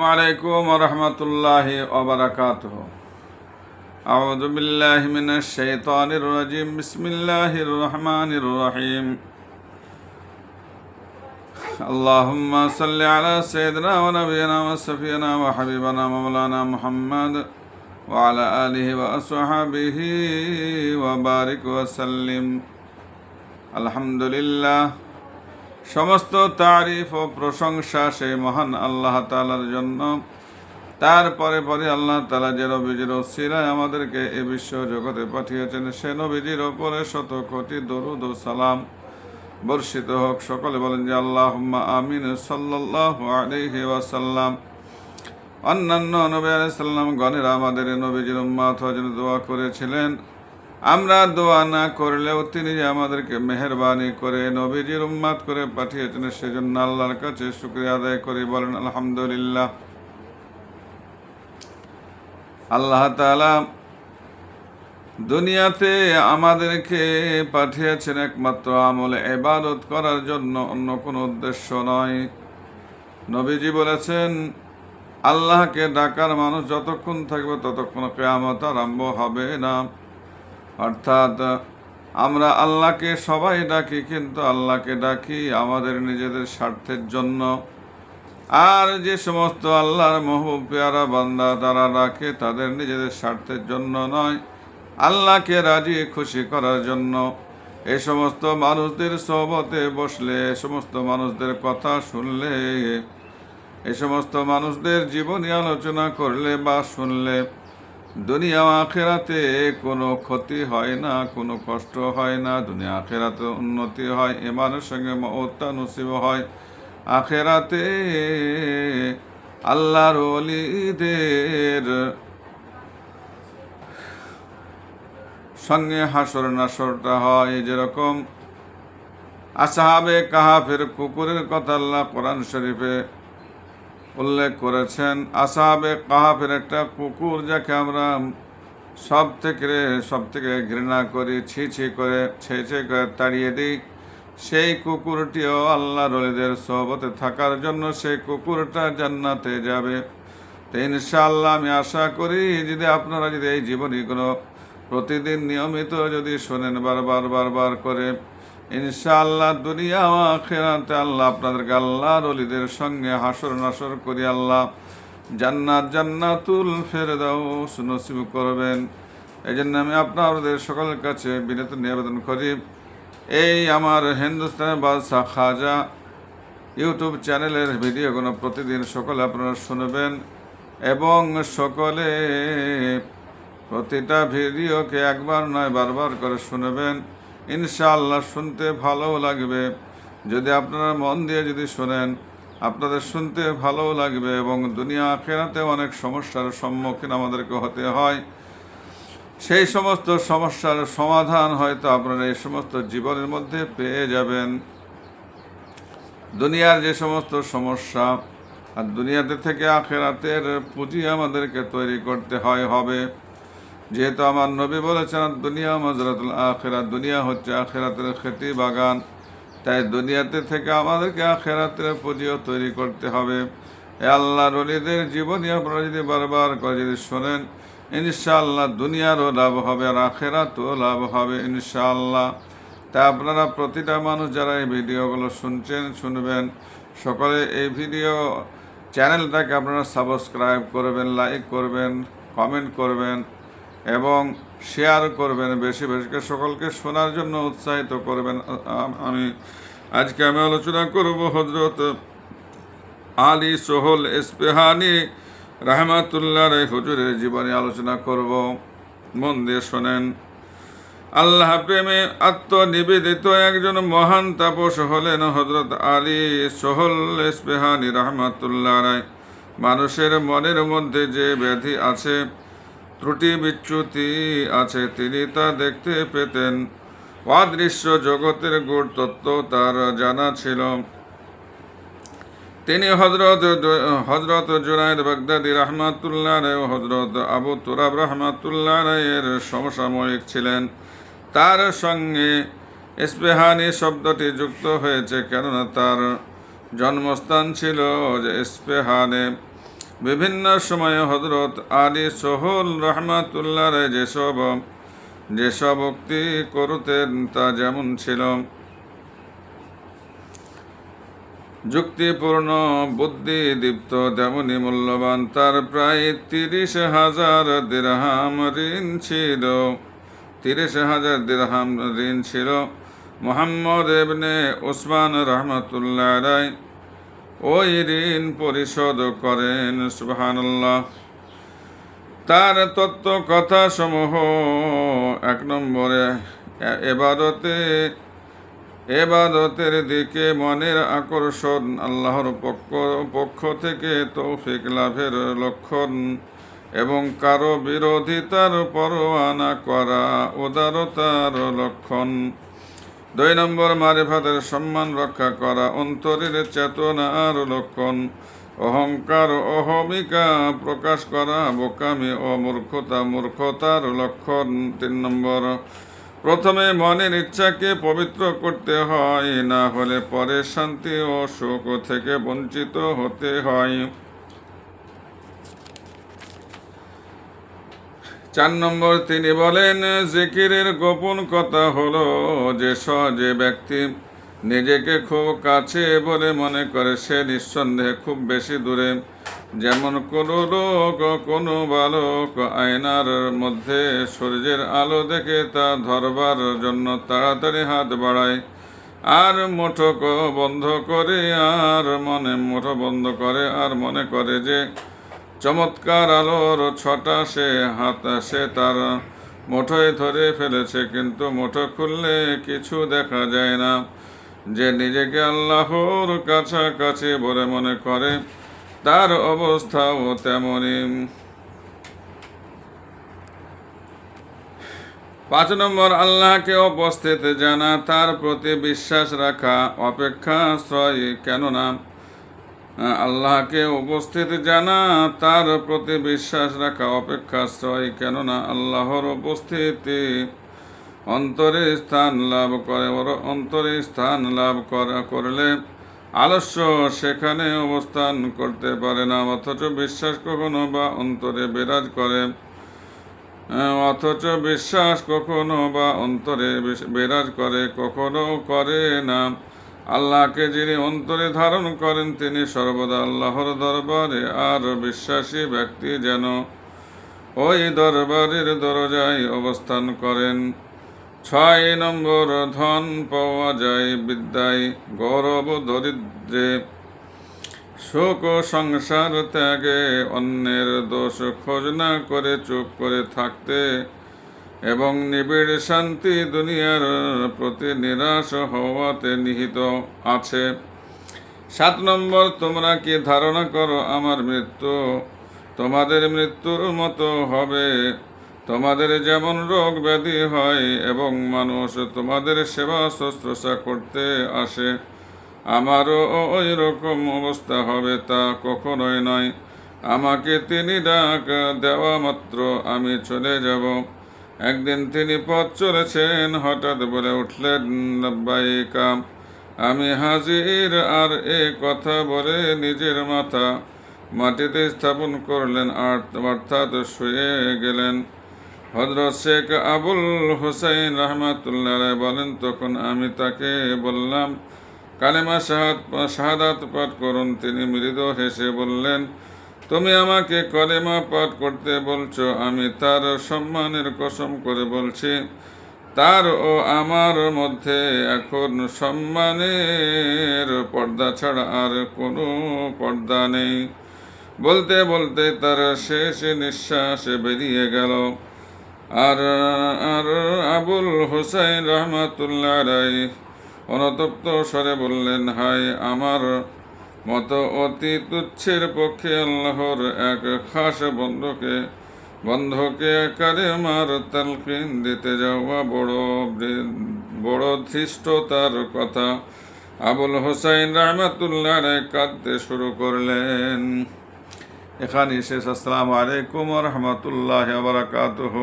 عليكم ورحمة الله وبركاته أعوذ بالله من الشيطان الرجيم بسم الله الرحمن الرحيم اللهم صل على سيدنا ونبينا وسفينا وحبيبنا مولانا محمد وعلى آله وأصحابه وبارك وسلم الحمد لله সমস্ত তারিফ ও প্রশংসা সেই মহান আল্লাহ তালার জন্য। তারপরে পরে আল্লাহ তালা যে নবীজির ওসিলায় আমাদেরকে এ বিশ্ব জগতে পাঠিয়েছেন, সে নবীজির ওপরে শত কোটি দরুদ ও সালাম বর্ষিত হোক। সকলে বলেন যে আল্লাহ আমিন সাল্লাহ আলহি ওয়াসাল্লাম। অন্যান্য নবী আলাইসাল্লাম গণের আমাদের নবীজির উম্মাত দোয়া করেছিলেন। আমরা দোয়া না করলেও তিনি আমাদেরকে মেহরবানি করে নবীজির উম্মাত করে পাঠিয়েছেন, সেজন্য আল্লাহর কাছে শুক্রিয়া আদায় করি। বলেন, আলহামদুলিল্লাহ। আল্লাহ তাআলা দুনিয়াতে আমাদেরকে পাঠিয়েছেন একমাত্র আমল এবাদত করার জন্য, অন্য কোনো উদ্দেশ্য নয়। নবীজি বলেছেন, আল্লাহকে ডাকার মানুষ যতক্ষণ থাকবে ততক্ষণ কেয়ামত আরম্ভ হবে না। অর্থাৎ, আমরা আল্লাহকে সবাই ডাকি, কিন্তু আল্লাহকে ডাকি আমাদের নিজেদের স্বার্থের জন্য। আর যে সমস্ত আল্লাহর মহবুব পেয়ারা বান্দা, তারা ডাকে তাদের নিজেদের স্বার্থের জন্য নয়, আল্লাহকে রাজি, খুশি করার জন্য। এ সমস্ত মানুষদের সহবতে বসলে, এ সমস্ত মানুষদের কথা শুনলে, এ সমস্ত মানুষদের জীবনী আলোচনা করলে বা শুনলে দুনিয়া আখেরাতে কোনো ক্ষতি হয় না, কোনো কষ্ট হয় না। দুনিয়া আখেরাতে উন্নতি হয় ইমানের সঙ্গে মহত্তা নসিব হয়। আখেরাতে আল্লাহর অলিদের সঙ্গে হাসর নাসরটা হয় যেরকম। আসাহাবে কাহাফের কুকুরের কথা আল্লাহ কোরআন শরীফে উল্লেখ করেছেন আসাহাবে কাহাফের একটা কুকুর যাকে আমরা সব থেকে সব থেকে ঘৃণা করি, ছি ছি করে, ছে ছে করে তাড়িয়ে দিই, সেই কুকুরটিও আল্লাহ রলিদের সহবতে থাকার জন্য সেই কুকুরটা জান্নাতে যাবে। তো ইনশাআল্লাহ আমি আশা করি, যদি আপনারা যদি এই জীবনীগুলো প্রতিদিন নিয়মিত যদি শোনেন বারবার বারবার করে ইনশাআল্লাহ দুনিয়া ও আখেরাতে আল্লাহ আপনাদেরকে আল্লাহর অলিদের সঙ্গে হাসর নাসর করি আল্লাহ। জান্নাত জান্নাতুল ফেরদাউস নসিব করবেন। এই জন্য আমি আপনাদের সকলের কাছে বিনীত নিবেদন করি। এই আমার হিন্দুস্তানের বাদশাহ খাজা ইউটিউব চ্যানেলের ভিডিওগুলো প্রতিদিন সকলে আপনারা শুনবেন এবং সকলে প্রতিটা ভিডিওকে একবার নয় বারবার করে শুনবেন। ইনশাআল্লাহ শুনতে ভালোও লাগবে। যদি আপনারা মন দিয়ে যদি শোনেন, আপনাদের শুনতে ভালোও লাগবে এবং দুনিয়া আখেরাতে অনেক সমস্যার সম্মুখীন আমাদেরকে হতে হয়। সেই সমস্ত সমস্যার সমাধান হয়তো আপনারা এই সমস্ত জীবনের মধ্যে পেয়ে যাবেন। দুনিয়ার যে সমস্ত সমস্যা, আর দুনিয়াতে থেকে আখেরাতের পুঁজি আমাদেরকে তৈরি করতে হয়, হবে। যেহেতু আমার নবী বলেছেন, দুনিয়া মজরাতুল আখেরাত দুনিয়া হচ্ছে আখেরাতের খেতি বাগান। তাই দুনিয়াতে থেকে আমাদেরকে আখেরাতের পুঁজিও তৈরি করতে হবে। এ আল্লাহ রলিদের জীবনী আপনারা যদি বারবার করে যদি শোনেন, ইনশাআল্লাহ দুনিয়ারও লাভ হবে আর আখেরাতও লাভ হবে, ইনশাআল্লাহ। তাই আপনারা প্রতিটা মানুষ যারা এই ভিডিওগুলো শুনছেন, শুনবেন, সকলে এই ভিডিও চ্যানেলটাকে আপনারা সাবস্ক্রাইব করবেন, লাইক করবেন, কমেন্ট করবেন। এবং শেয়ার করবেন বেশি বেশি সকলকে শোনার জন্য উৎসাহিত করবেন। আমি আজকে আমি আলোচনা করব হজরত আলী সোহল এসপেহানি রাহমাতুল্লাহ হুজুরের জীবনী আলোচনা করব। মন দিয়ে শোনেন। আল্লাহ প্রেমে আত্মনিবেদিত একজন মহান তাপস হলেন হজরত আলী সোহল এসপেহানি রহমাতুল্লাহ রায় মানুষের মনের মধ্যে যে ব্যাধি আছে ত্রুটি বিচ্যুতি আছে, তিনি তা দেখতে পেতেন। অদৃশ্য জগতের গুড় তত্ত্ব তার জানা ছিল। তিনি হজরত হজরত জুনায়দ বাগদাদি রহমাতুল্লাহ রায় ও হজরত আবু তুরাব রহমাতুল্লাহ রায়ের সমসাময়িক ছিলেন। তার সঙ্গে ইস্পেহানি শব্দটি যুক্ত হয়েছে, কেননা তার জন্মস্থান ছিল যে ইস্পেহানে বিভিন্ন সময়ে হজরত আলী সোহল রহমাতুল্লাহ যেসব যেসব উক্তি করতেন তা যেমন ছিল। যুক্তিপূর্ণ বুদ্ধি দীপ্ত তেমনি মূল্যবান, তার প্রায় তিরিশ হাজার দিরহাম ঋণ ছিল। তিরিশ হাজার দিরহাম ঋণ ছিল। মোহাম্মদ এবনে ওসমান রহমতুল্লাহ রায় ওই ঋণ পরিশোধ করেন, সুবহানাল্লাহ। তার তত্ত্ব কথা সমূহ এক নম্বরে এ- এবাদতে, এবাদতের দিকে মনের আকর্ষণ, আল্লাহর পক্ষ পক্ষ থেকে তৌফিক লাভের লক্ষণ এবং কারও বিরোধিতার পরোয়ানা করা উদারতার লক্ষণ। দুই নম্বর মারিফাতের সম্মান রক্ষা করা, অন্তরের চেতনার লক্ষণ, অহংকার অহমিকা প্রকাশ করা, বোকামি ও মূর্খতা, মূর্খতার লক্ষণ। তিন নম্বর, প্রথমে মনের ইচ্ছাকে পবিত্র করতে হয়, না হলে পরে শান্তি ও সুখ থেকে বঞ্চিত হতে হয়। চার নম্বর তিনি বলেন, জিকিরের গোপন কথা হলো যে স যে ব্যক্তি নিজেকে খুব কাছে বলে মনে করে, সে নিঃসন্দেহে খুব বেশি দূরে। যেমন কোনো লোক, কোনো বালক আয়নার মধ্যে সূর্যের আলো দেখে তা ধরবার জন্য তাড়াতাড়ি হাত বাড়ায়, আর মুঠো বন্ধ করে, আর মনে মুঠো বন্ধ করে, আর মনে করে যে চমৎকার আলোর ছটা সে, হাত সে তার মুঠোয় ধরে ফেলেছে, কিন্তু মুঠো খুললে কিছু দেখা যায় না। যে নিজেকে আল্লাহর কাছাকাছি বলে মনে করে, তার অবস্থাও তেমনই। পাঁচ নম্বর, আল্লাহকে উপস্থিত জানা, তার প্রতি বিশ্বাস রাখা, অপেক্ষা অপেক্ষাশ্রয় কেননা আল্লাহকে উপস্থিত জানা, তার প্রতি বিশ্বাস রাখা অপেক্ষাশ্রয়, কেননা আল্লাহর উপস্থিতি অন্তরে স্থান লাভ করে, ওর অন্তরে স্থান লাভ করা, করলে আলস্য সেখানে অবস্থান করতে পারে না, অথচ বিশ্বাস কখনো বা অন্তরে বিরাজ করে অথচ বিশ্বাস কখনো বা অন্তরে বিরাজ করে, কখনো করে না। আল্লাহকে যিনি অন্তরে ধারণ করেন, তিনি সর্বদা আল্লাহর দরবারে আর বিশ্বাসী ব্যক্তি যেন ওই দরবারের দরজায় অবস্থান করেন। ছয় নম্বর, ধন পাওয়া যায় বিদ্যায়, গৌরব দরিদ্রে শোক সংসার ত্যাগে, অন্যের দোষ খোঁজ না করে চুপ করে থাকতে এবং নিবিড় শান্তি দুনিয়ার প্রতি নিরাশ হওয়াতে নিহিত আছে। সাত নম্বর, তোমরা কি ধারণা করো আমার মৃত্যু? তোমাদের মৃত্যুর মতো হবে। তোমাদের যেমন রোগ ব্যাধি হয় এবং মানুষ তোমাদের সেবা শুশ্রূষা করতে আসে, আমারও ওই রকম অবস্থা হবে তা কখনোই নয়। আমাকে তিনি ডাক দেওয়া মাত্র, আমি চলে যাব। একদিন তিনি পথ চলেছেন, হঠাৎ বলে উঠলেন লাব্বাইকা আমি হাজির, আর এ কথা বলে নিজের মাথা মাটিতে স্থাপন করলেন অর্থাৎ শুয়ে গেলেন। হজরত শেখ আবুল হুসাইন রহমাতুল্লাহ বলেন, তখন আমি তাকে বললাম, কালেমা শাহাদ, শাহাদাত পাঠ করুন। তিনি মৃদু হেসে বললেন তুমি আমাকে কলেমা পাঠ করতে বলছো, আমি তার সম্মানের কসম করে বলছি। তার ও আমার মধ্যে এখন সম্মানের পর্দা ছাড়া আর কোনো পর্দা নেই। বলতে বলতে তার শেষ নিঃশ্বাস বেরিয়ে গেল। আর আর আবুল হোসাইন রহমাতুল্লাহ রায় অনতপ্ত স্বরে বললেন হাই আমার মতো অতি তুচ্ছের পক্ষে আল্লাহর এক খাস বন্ধকে বন্ধকে কালেমার তালকিন দিতে যাওয়া বড় বড় ধৃষ্টতার কথা। আবুল হোসাইন রহমাতুল্লাহ কাঁদতে শুরু করলেন। এখানে শেষ। আসসালামু আলাইকুম রহমতুল্লাহ বারাকাতুহ।